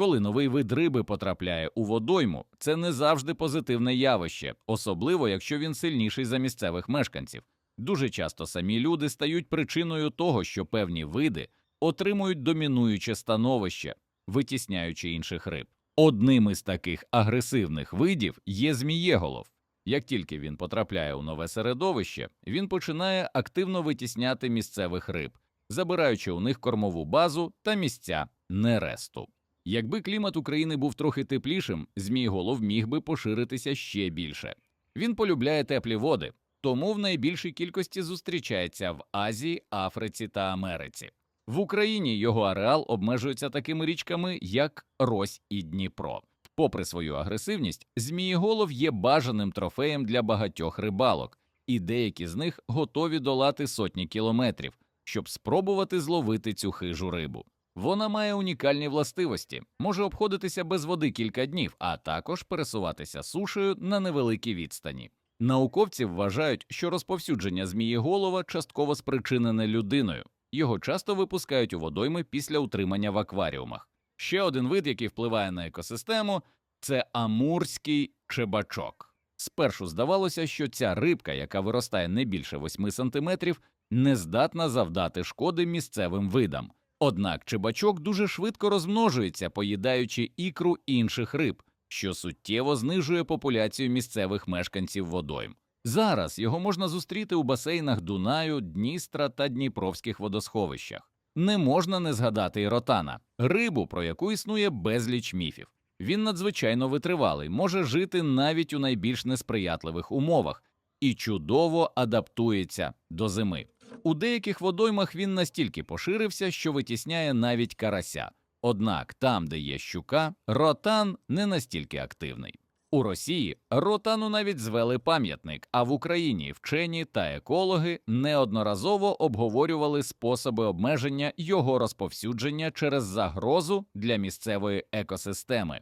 Коли новий вид риби потрапляє у водойму, це не завжди позитивне явище, особливо якщо він сильніший за місцевих мешканців. Дуже часто самі люди стають причиною того, що певні види отримують домінуюче становище, витісняючи інших риб. Одним із таких агресивних видів є змієголов. Як тільки він потрапляє у нове середовище, він починає активно витісняти місцевих риб, забираючи у них кормову базу та місця нересту. Якби клімат України був трохи теплішим, змієголов міг би поширитися ще більше. Він полюбляє теплі води, тому в найбільшій кількості зустрічається в Азії, Африці та Америці. В Україні його ареал обмежується такими річками, як Рось і Дніпро. Попри свою агресивність, змієголов є бажаним трофеєм для багатьох рибалок, і деякі з них готові долати сотні кілометрів, щоб спробувати зловити цю хижу рибу. Вона має унікальні властивості, може обходитися без води кілька днів, а також пересуватися сушею на невеликій відстані. Науковці вважають, що розповсюдження змієголова частково спричинене людиною. Його часто випускають у водойми після утримання в акваріумах. Ще один вид, який впливає на екосистему, це амурський чебачок. Спершу здавалося, що ця рибка, яка виростає не більше 8 сантиметрів, не здатна завдати шкоди місцевим видам. Однак чебачок дуже швидко розмножується, поїдаючи ікру інших риб, що суттєво знижує популяцію місцевих мешканців водойм. Зараз його можна зустріти у басейнах Дунаю, Дністра та Дніпровських водосховищах. Не можна не згадати і ротана, рибу, про яку існує безліч міфів. Він надзвичайно витривалий, може жити навіть у найбільш несприятливих умовах і чудово адаптується до зими. У деяких водоймах він настільки поширився, що витісняє навіть карася. Однак там, де є щука, ротан не настільки активний. У Росії ротану навіть звели пам'ятник, а в Україні вчені та екологи неодноразово обговорювали способи обмеження його розповсюдження через загрозу для місцевої екосистеми.